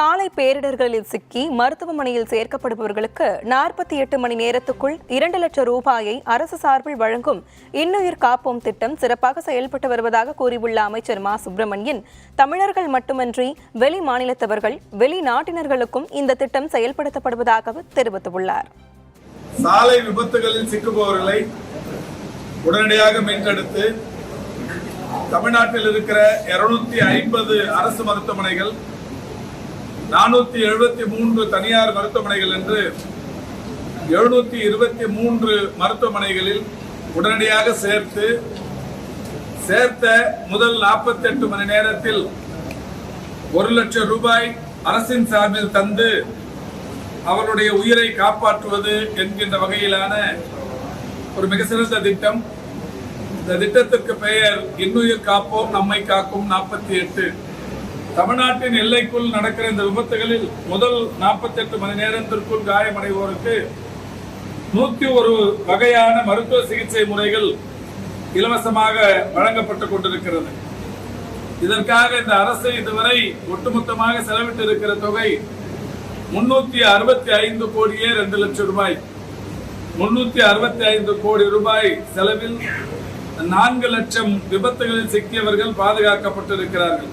சாலை பேரிடர்களில் சிக்கி மருத்துவமனையில் சேர்க்கப்படுபவர்களுக்கு நாற்பத்தி எட்டு மணி நேரத்துக்குள் இரண்டு லட்சம் ரூபாயை அரசு சார்பில் வழங்கும் இன்னுயிர் காப்போம் திட்டம் சிறப்பாக செயல்பட்டு வருவதாக கூறியுள்ள அமைச்சர் மா. சுப்பிரமணியன். தமிழர்கள் மட்டுமன்றி வெளி மாநிலத்தவர்கள் வெளிநாட்டினர்களுக்கும் இந்த திட்டம் செயல்படுத்தப்படுவதாக தெரிவித்துள்ளார். சாலை விபத்துகளில் சிக்குபவர்களை உடனடியாக மீட்டெடுத்து தமிழ்நாட்டில் இருக்கிற இருநூத்தி ஐம்பது அரசு மருத்துவமனைகள் நானூத்தி எழுபத்தி மூன்று தனியார் மருத்துவமனைகள் என்று எழுநூத்தி இருபத்தி மூன்று மருத்துவமனைகளில் உடனடியாக சேர்த்து சேர்த்த முதல் 48 மணி நேரத்தில் ஒரு லட்சம் ரூபாய் அரசின் சார்பில் தந்து அவருடைய உயிரை காப்பாற்றுவது என்கின்ற வகையிலான ஒரு மிக சிறந்த திட்டம். இந்த திட்டத்திற்கு பெயர் இன்னுயிர் காப்போம் நம்மை காக்கும் நாற்பத்தி எட்டு. தமிழ்நாட்டின் எல்லைக்குள் நடக்கிற இந்த விபத்துகளில் முதல் 48 மணி நேரத்திற்குள் காயமடைவோருக்கு நூத்தி ஒரு வகையான மருத்துவ சிகிச்சை முறைகள் இலவசமாக வழங்கப்பட்டுக் கொண்டிருக்கிறது. இதற்காக இந்த அரசு இதுவரை ஒட்டுமொத்தமாக செலவிட்டு இருக்கிற தொகை முன்னூத்தி அறுபத்தி ஐந்து கோடியே ரெண்டு லட்சம் ரூபாய். முன்னூத்தி அறுபத்தி ஐந்து கோடி ரூபாய் செலவில் நான்கு லட்சம் விபத்துகளில் சிக்கியவர்கள் பாதுகாக்கப்பட்டிருக்கிறார்கள்.